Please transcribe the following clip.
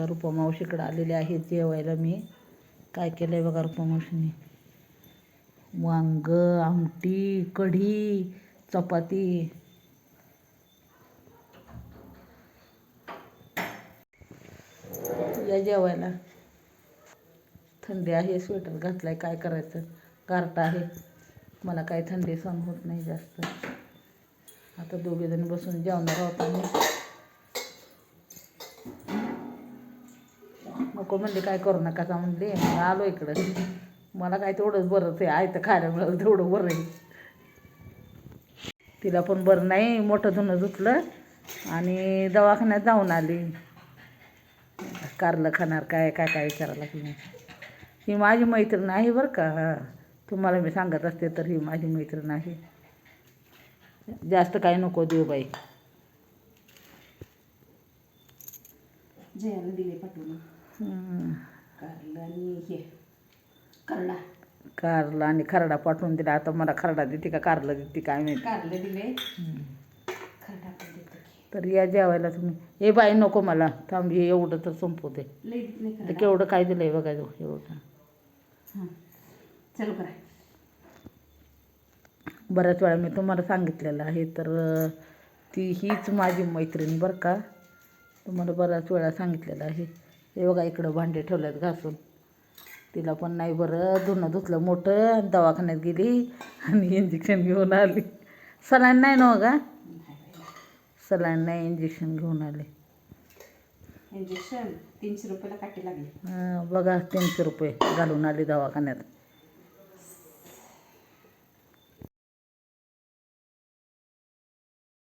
आता रुपमावशीकडे आलेले आहे जेवायला मी. काय केलं आहे बघा रुपमावशीने? वांग आमटी कढी चपाती. या जेवायला. थंडी आहे स्वेटर घातलाय काय करायचं? गारटा आहे. मला काही थंडी सहन होत नाही जास्त. आता दोघेजण बसून जेवणार आहोत आम्ही. नको म्हणले काय करू नका का म्हणले. मग आलो इकडं. मला काय तेवढंच बरंच आहे आहे तर खायला मिळालं तेवढं बरं आहे. तिला पण बरं नाही मोठं धुणं धुतलं आणि दवाखान्यात जाऊन आली. कारलं खाणार काय काय काय विचारायला लागली. ही माझी मैत्रीण आहे बरं का. तुम्हाला मी सांगत असते तर ही माझी मैत्रीण आहे. जास्त काय नको देऊ बाई. जयाला दिले पाठवून. कारलं आणि हे. करडा कारला आणि खरडा पाठवून दिला. आता मला खरडा देते का कारला देते काय माहिती. कारलं दिले खरडा पण देतो की. तर या जेवायला तुम्ही. हे बाई नको मला. थांब हे एवढं तर संपू दे लई देत नाही तर खरडा केवढं काय दिलंय बघा एवढं. हां. चालू करा. बऱ्याच वेळा मी तुम्हाला सांगितलेलं आहे तर अं, ती हीच माझी मैत्रीण बरं का. तुम्हाला बऱ्याच वेळा सांगितलेलं आहे. हे बघा इकडं भांडे ठेवल्यात घासून. तिला पण नाही बरं. धुणं धुतलं मोठं आणि दवाखान्यात गेली आणि इंजेक्शन घेऊन आली. सलाईन नाही ना हो का सलाईन नाही इंजेक्शन घेऊन आले. इंजेक्शन तीनशे रुपयाला काटे लागले. बघा तीनशे रुपये घालून आली दवाखान्यात.